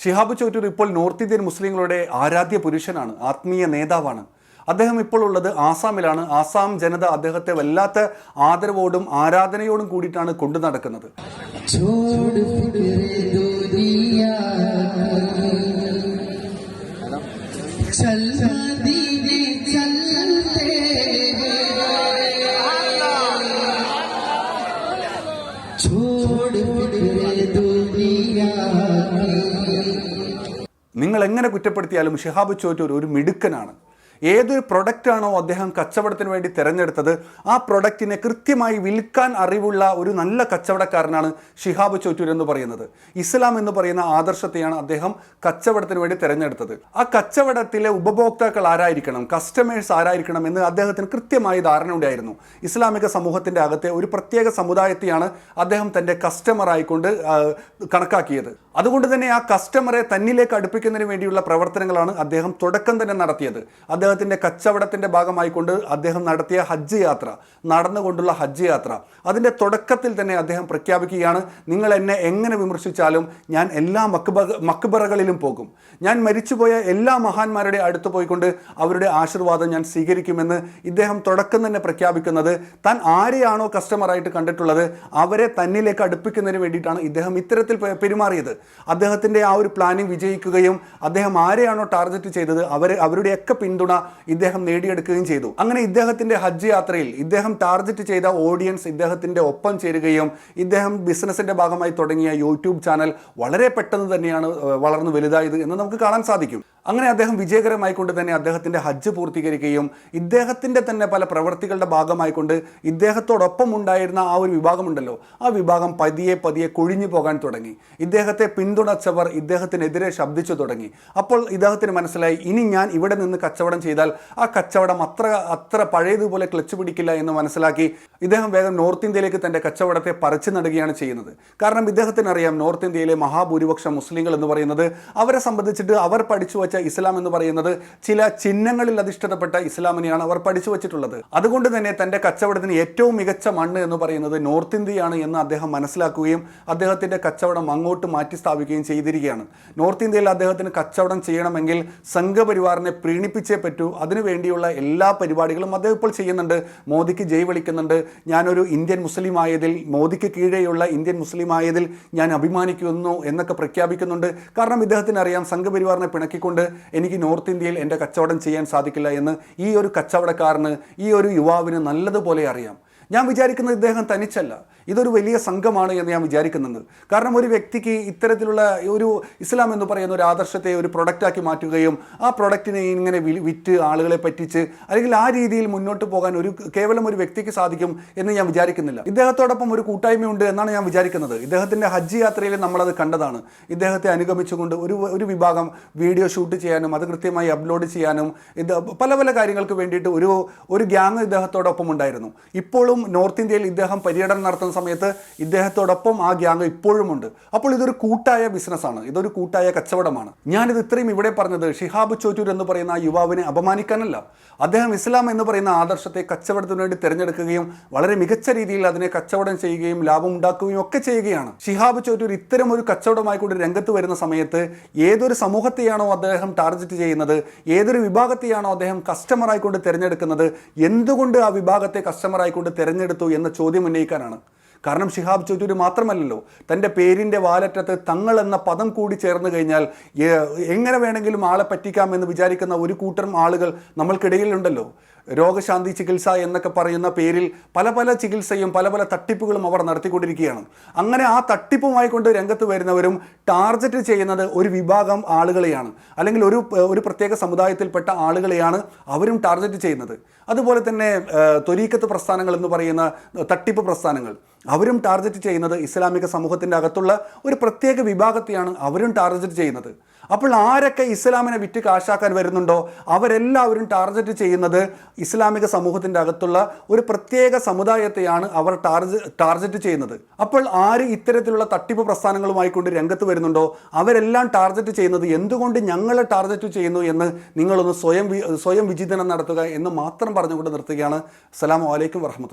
ഷിഹാബ് ചോറ്റൂർ ഇപ്പോൾ north Indian മുസ്ലിങ്ങളുടെ ആരാധ്യ പുരുഷനാണ് ആത്മീയ നേതാവാണ് അദ്ദേഹം ഇപ്പോൾ ഉള്ളത് ആസാമിലാണ് ആസാം ജനത അദ്ദേഹത്തെ വല്ലാത്ത ആദരവോടും ആരാധനയോടും കൂടിയിട്ടാണ് കൊണ്ടു നടക്കുന്നത് छोड़ फिक्रे നിങ്ങൾ എങ്ങനെ കുറ്റപ്പെടുത്തിയാലും ഷിഹാബ് ചോറ്റൂർ ഒരു മിടുക്കനാണ്. ഏതൊരു പ്രൊഡക്റ്റാണോ അദ്ദേഹം കച്ചവടത്തിന് വേണ്ടി തിരഞ്ഞെടുത്തത് ആ പ്രൊഡക്റ്റിനെ കൃത്യമായി വിൽക്കാൻ അറിവുള്ള ഒരു നല്ല കച്ചവടക്കാരനാണ് ഷിഹാബ് ചോറ്റൂർ എന്ന് പറയുന്നത്. ഇസ്ലാം എന്ന് പറയുന്ന ആദർശത്തെയാണ് അദ്ദേഹം കച്ചവടത്തിന് വേണ്ടി തിരഞ്ഞെടുത്തത്. ആ കച്ചവടത്തിലെ ഉപഭോക്താക്കൾ ആരായിരിക്കണം കസ്റ്റമേഴ്സ് ആരായിരിക്കണം എന്ന് അദ്ദേഹത്തിന് കൃത്യമായി ധാരണ ഉണ്ടായിരുന്നു. ഇസ്ലാമിക സമൂഹത്തിന്റെ അകത്തെ ഒരു പ്രത്യേക സമുദായത്തെയാണ് അദ്ദേഹം തന്റെ കസ്റ്റമർ ആയിക്കൊണ്ട് കണക്കാക്കിയത്. അതുകൊണ്ട് തന്നെ ആ കസ്റ്റമറെ തന്നിലേക്ക് അടുപ്പിക്കുന്നതിന് വേണ്ടിയുള്ള പ്രവർത്തനങ്ങളാണ് അദ്ദേഹം തുടക്കം തന്നെ നടത്തിയത്. അദ്ദേഹത്തിന്റെ കച്ചവടത്തിന്റെ ഭാഗമായിക്കൊണ്ട് അദ്ദേഹം നടത്തിയ ഹജ്ജ് യാത്ര നടന്നുകൊണ്ടുള്ള ഹജ്ജ് യാത്ര. അതിന്റെ തുടക്കത്തിൽ തന്നെ അദ്ദേഹം പ്രഖ്യാപിക്കുകയാണ് നിങ്ങൾ എന്നെ എങ്ങനെ വിമർശിച്ചാലും ഞാൻ എല്ലാ മക്ബ മക്ബറകളിലും പോകും. ഞാൻ മരിച്ചുപോയ എല്ലാ മഹാന്മാരുടെ അടുത്ത് പോയിക്കൊണ്ട് അവരുടെ ആശീർവാദം ഞാൻ സ്വീകരിക്കുമെന്ന് ഇദ്ദേഹം തുടക്കം തന്നെ പ്രഖ്യാപിക്കുന്നത് താൻ ആരെയാണോ കസ്റ്റമറായിട്ട് കണ്ടിട്ടുള്ളത് അവരെ തന്നിലേക്ക് അടുപ്പിക്കുന്നതിന് വേണ്ടിയിട്ടാണ് ഇദ്ദേഹം ഇത്തരത്തിൽ പെരുമാറിയത്. അദ്ദേഹത്തിന്റെ ആ ഒരു പ്ലാനിങ് വിജയിക്കുകയും അദ്ദേഹം ആരെയാണോ ടാർഗറ്റ് ചെയ്തത് അവർ അവരുടെയൊക്കെ പിന്തുണ ഇദ്ദേഹം നേടിയെടുക്കുകയും ചെയ്തു. അങ്ങനെ ഇദ്ദേഹത്തിന്റെ ഹജ്ജ് യാത്രയിൽ ഇദ്ദേഹം ടാർഗറ്റ് ചെയ്ത ഓഡിയൻസ് ഇദ്ദേഹത്തിന്റെ ഒപ്പം ചേരുകയും ഇദ്ദേഹം ബിസിനസ്സിന്റെ ഭാഗമായി തുടങ്ങിയ യൂട്യൂബ് ചാനൽ വളരെ പെട്ടെന്ന് തന്നെയാണ് വളർന്നു വലുതായത് എന്ന് നമുക്ക് കാണാൻ സാധിക്കും. അങ്ങനെ അദ്ദേഹം വിജയകരമായി കൊണ്ട് തന്നെ അദ്ദേഹത്തിന്റെ ഹജ്ജ് പൂർത്തീകരിക്കുകയും ഇദ്ദേഹത്തിന്റെ തന്നെ പല പ്രവർത്തികളുടെ ഭാഗമായിക്കൊണ്ട് ഇദ്ദേഹത്തോടൊപ്പം ഉണ്ടായിരുന്ന ആ ഒരു വിഭാഗമുണ്ടല്ലോ. ആ വിഭാഗം പതിയെ പതിയെ കൊഴിഞ്ഞു പോകാൻ തുടങ്ങി. ഇദ്ദേഹത്തെ പിന്തുണച്ചവർ ഇദ്ദേഹത്തിനെതിരെ ശബ്ദിച്ചു തുടങ്ങി. അപ്പോൾ ഇദ്ദേഹത്തിന് മനസ്സിലായി ഇനി ഞാൻ ഇവിടെ നിന്ന് കച്ചവടം ചെയ്താൽ ആ കച്ചവടം അത്ര അത്ര പഴയതുപോലെ ക്ലച്ച് പിടിക്കില്ല എന്ന് മനസ്സിലാക്കി ഇദ്ദേഹം വേഗം നോർത്ത് ഇന്ത്യയിലേക്ക് തന്റെ കച്ചവടത്തെ പറിച്ചു നടുകയാണ് ചെയ്യുന്നത്. കാരണം ഇദ്ദേഹത്തിന് അറിയാം നോർത്ത് ഇന്ത്യയിലെ മഹാഭൂരിപക്ഷ മുസ്ലിങ്ങൾ എന്ന് പറയുന്നത് അവരെ സംബന്ധിച്ചിട്ട് അവർ പഠിച്ചു വച്ച ഇസ്ലാം എന്ന് പറയുന്നത് ചില ചിഹ്നങ്ങളിൽ അധിഷ്ഠിതപ്പെട്ട ഇസ്ലാമിനെയാണ് അവർ പഠിച്ചു വച്ചിട്ടുള്ളത്. അതുകൊണ്ട് തന്നെ തന്റെ കച്ചവടത്തിന് ഏറ്റവും മികച്ച മണ്ണ് എന്ന് പറയുന്നത് നോർത്ത് ഇന്ത്യയാണ് എന്ന് അദ്ദേഹം മനസ്സിലാക്കുകയും അദ്ദേഹത്തിന്റെ കച്ചവടം അങ്ങോട്ട് മാറ്റി സ്ഥാപിക്കുകയും ചെയ്തിരിക്കുകയാണ്. നോർത്ത് ഇന്ത്യയിൽ അദ്ദേഹത്തിന് കച്ചവടം ചെയ്യണമെങ്കിൽ സംഘപരിവാറിനെ പ്രീണിപ്പിച്ചേ പറ്റൂ. അതിനുവേണ്ടിയുള്ള എല്ലാ പരിപാടികളും അദ്ദേഹം ഇപ്പോൾ ചെയ്യുന്നുണ്ട്. മോദിക്ക് ജയ് വിളിക്കുന്നുണ്ട്. ഞാനൊരു ഇന്ത്യൻ മുസ്ലിം ആയതിൽ മോദിക്ക് കീഴെയുള്ള ഇന്ത്യൻ മുസ്ലിം ആയതിൽ ഞാൻ അഭിമാനിക്കുന്നു എന്നൊക്കെ പ്രഖ്യാപിക്കുന്നുണ്ട്. കാരണം ഇദ്ദേഹത്തിന് അറിയാം സംഘപരിവാറിനെ പിണക്കിക്കൊണ്ട് എനിക്ക് നോർത്ത് ഇന്ത്യയിൽ എന്റെ കച്ചവടം ചെയ്യാൻ സാധിക്കില്ല എന്ന് ഈ ഒരു കച്ചവടക്കാരന് ഈ ഒരു യുവാവിന് നല്ലതുപോലെ അറിയാം. ഞാൻ വിചാരിക്കുന്നത് ഇദ്ദേഹം തനിച്ചല്ല. ഇതൊരു വലിയ സംഘമാണ് എന്ന് ഞാൻ വിചാരിക്കുന്നത് കാരണം ഒരു വ്യക്തിക്ക് ഇത്തരത്തിലുള്ള ഒരു ഇസ്ലാം എന്ന് പറയുന്ന ഒരു ആദർശത്തെ ഒരു പ്രൊഡക്റ്റാക്കി മാറ്റുകയും ആ പ്രൊഡക്റ്റിനെ ഇങ്ങനെ വിറ്റ് ആളുകളെ പറ്റിച്ച് അല്ലെങ്കിൽ ആ രീതിയിൽ മുന്നോട്ട് പോകാൻ ഒരു കേവലം ഒരു വ്യക്തിക്ക് സാധിക്കും എന്ന് ഞാൻ വിചാരിക്കുന്നില്ല. ഇദ്ദേഹത്തോടൊപ്പം ഒരു കൂട്ടായ്മയുണ്ട് എന്നാണ് ഞാൻ വിചാരിക്കുന്നത്. ഇദ്ദേഹത്തിന്റെ ഹജ്ജ് യാത്രയിൽ നമ്മളത് കണ്ടതാണ്. ഇദ്ദേഹത്തെ അനുഗമിച്ചുകൊണ്ട് ഒരു ഒരു വിഭാഗം വീഡിയോ ഷൂട്ട് ചെയ്യാനും അത് കൃത്യമായി അപ്ലോഡ് ചെയ്യാനും ഇത് പല പല കാര്യങ്ങൾക്ക് വേണ്ടിയിട്ട് ഒരു ഒരു ഗ്യാങ് ഇദ്ദേഹത്തോടൊപ്പം ഉണ്ടായിരുന്നു. ഇപ്പോഴും നോർത്ത് ഇന്ത്യയിൽ ഇദ്ദേഹം പര്യടനം നടത്തുന്ന സമയത്ത് ഇദ്ദേഹത്തോടൊപ്പം ആ ഗ്യാങ് ഇപ്പോഴുമുണ്ട്. അപ്പോൾ ഇതൊരു കൂട്ടായ ബിസിനസ്സാണ്. ഇതൊരു കൂട്ടായ കച്ചവടമാണ്. ഞാനിത് ഇത്രയും ഇവിടെ പറഞ്ഞത് ഷിഹാബ് ചോറ്റൂർ എന്ന് പറയുന്ന ആ യുവാവിനെ അപമാനിക്കാനല്ല. അദ്ദേഹം ഇസ്ലാം എന്ന് പറയുന്ന ആദർശത്തെ കച്ചവടത്തിന് വേണ്ടി തിരഞ്ഞെടുക്കുകയും വളരെ മികച്ച രീതിയിൽ അതിനെ കച്ചവടം ചെയ്യുകയും ലാഭം ഉണ്ടാക്കുകയും ഒക്കെ ചെയ്യുകയാണ്. ഷിഹാബ് ചോറ്റൂർ ഇത്തരം ഒരു കച്ചവടമായി കൂടി രംഗത്ത് വരുന്ന സമയത്ത് ഏതൊരു സമൂഹത്തെയാണോ അദ്ദേഹം ടാർഗറ്റ് ചെയ്യുന്നത്? ഏതൊരു വിഭാഗത്തെയാണോ അദ്ദേഹം കസ്റ്റമറായിക്കൊണ്ട് തിരഞ്ഞെടുക്കുന്നത്? എന്തുകൊണ്ട് ആ വിഭാഗത്തെ കസ്റ്റമറായി കൊണ്ട് തിരഞ്ഞെടുത്തു എന്ന ചോദ്യം ഉന്നയിക്കാനാണ്. കാരണം ഷിഹാബ് ചൗധരി മാത്രമല്ലല്ലോ തന്റെ പേരിന്റെ വാലറ്റത്ത് തങ്ങൾ എന്ന പദം കൂടി ചേർന്ന് കഴിഞ്ഞാൽ എങ്ങനെ വേണമെങ്കിലും ആളെ പറ്റിക്കാം എന്ന് വിചാരിക്കുന്ന ഒരു കൂട്ടം ആളുകൾ നമ്മൾക്കിടയിലുണ്ടല്ലോ. രോഗശാന്തി ചികിത്സ എന്നൊക്കെ പറയുന്ന പേരിൽ പല പല ചികിത്സയും പല പല തട്ടിപ്പുകളും അവർ നടത്തിക്കൊണ്ടിരിക്കുകയാണ്. അങ്ങനെ ആ തട്ടിപ്പുമായി കൊണ്ട് രംഗത്ത് വരുന്നവരും ടാർഗറ്റ് ചെയ്യുന്നത് ഒരു വിഭാഗം ആളുകളെയാണ്. അല്ലെങ്കിൽ ഒരു ഒരു പ്രത്യേക സമുദായത്തിൽപ്പെട്ട ആളുകളെയാണ് അവരും ടാർഗറ്റ് ചെയ്യുന്നത്. അതുപോലെ തന്നെ തൊരീക്കത്ത് പ്രസ്ഥാനങ്ങൾ എന്ന് പറയുന്ന തട്ടിപ്പ് പ്രസ്ഥാനങ്ങൾ. അവരും ടാർഗറ്റ് ചെയ്യുന്നത് ഇസ്ലാമിക സമൂഹത്തിന്റെ അകത്തുള്ള ഒരു പ്രത്യേക വിഭാഗത്തെയാണ് അവരും ടാർഗറ്റ് ചെയ്യുന്നത്. അപ്പോൾ ആരൊക്കെ ഇസ്ലാമിനെ വിറ്റ് കാശാക്കാൻ വരുന്നുണ്ടോ? അവരെല്ലാവരും ടാർഗറ്റ് ചെയ്യുന്നത് ഇസ്ലാമിക സമൂഹത്തിന്റെ അകത്തുള്ള ഒരു പ്രത്യേക സമുദായത്തെയാണ് അവർ ടാർജ് ടാർജറ്റ് ചെയ്യുന്നത്. അപ്പോൾ ആര് ഇത്തരത്തിലുള്ള തട്ടിപ്പ് പ്രസ്ഥാനങ്ങളുമായി കൊണ്ട് രംഗത്ത് വരുന്നുണ്ടോ? അവരെല്ലാം ടാർജറ്റ് ചെയ്യുന്നത് എന്തുകൊണ്ട് ഞങ്ങളെ ടാർജറ്റ് ചെയ്യുന്നു എന്ന് നിങ്ങളൊന്ന് സ്വയം സ്വയം വിചിന്തനം നടത്തുക എന്ന് മാത്രം പറഞ്ഞുകൊണ്ട് നിർത്തുകയാണ്. അസ്സലാമു അലൈക്കും വറഹമത്തുള്ള